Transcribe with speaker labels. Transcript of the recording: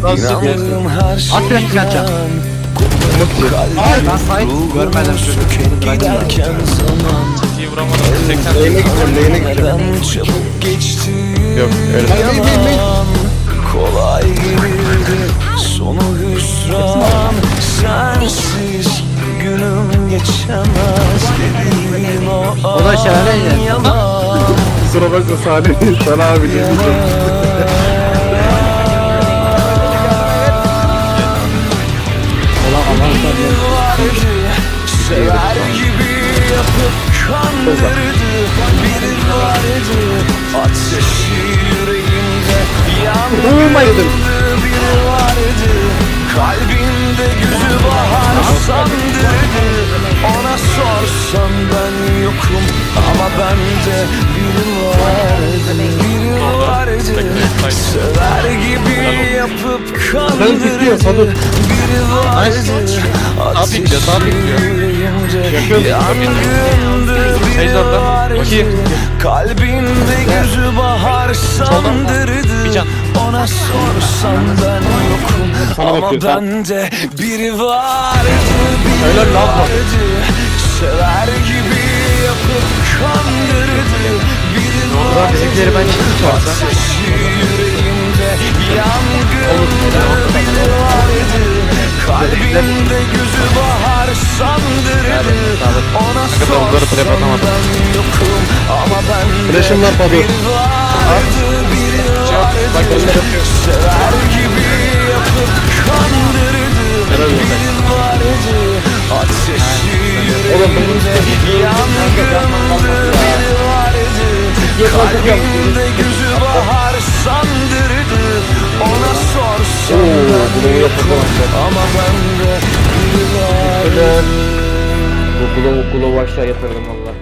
Speaker 1: İnandığım her
Speaker 2: At biraz çıkartacağım. Ay lan sahip görmedim çocuğu.
Speaker 1: Giderken zaman
Speaker 3: İyi vuramadım. 80
Speaker 4: Lane'e gideceğim, lane'e gideceğim.
Speaker 1: çabuk geçti
Speaker 3: Yok öyle.
Speaker 1: Yalan kolay gelirdi sonu hüsran Sensiz günüm geçemez dediğin o an yalan
Speaker 4: Kusura bakma Salih. Sana abi dedim.
Speaker 1: Kandırdı Biri vardı ateşi yüreğimde Yandı biri vardı Kalbimde yüzü bahar sandırdı. Ona sorsan ben yokum Ama bende biri vardı Biri vardı. Sever gibi yapıp kandırdı Biri vardı
Speaker 3: Sağ pikliyor, sağ pikliyor.
Speaker 1: Vardı
Speaker 3: Bakayım.
Speaker 1: Kalbimde gözü bahar sandırdı. Ona sorsan ben yokum. Ama bende biri vardı Biri vardı Sever gibi yapıp kandırdı. Biri
Speaker 2: Ulan bizimkileri ben çağırsam.
Speaker 1: Sandırdı Ona
Speaker 3: atamadım.
Speaker 1: ben yokum. Ama bende
Speaker 4: Flash'ım var Pablo.
Speaker 1: vardı biri vardı Sever gibi yapıp kandırdı Biri vardı Ateşi yüreğimde yangındı biri vardı Kalbimde gözü bahar sandırdı. Ona sorsan ben yokum. Ama bende biri var
Speaker 4: Okula okula başla yatırdım valla.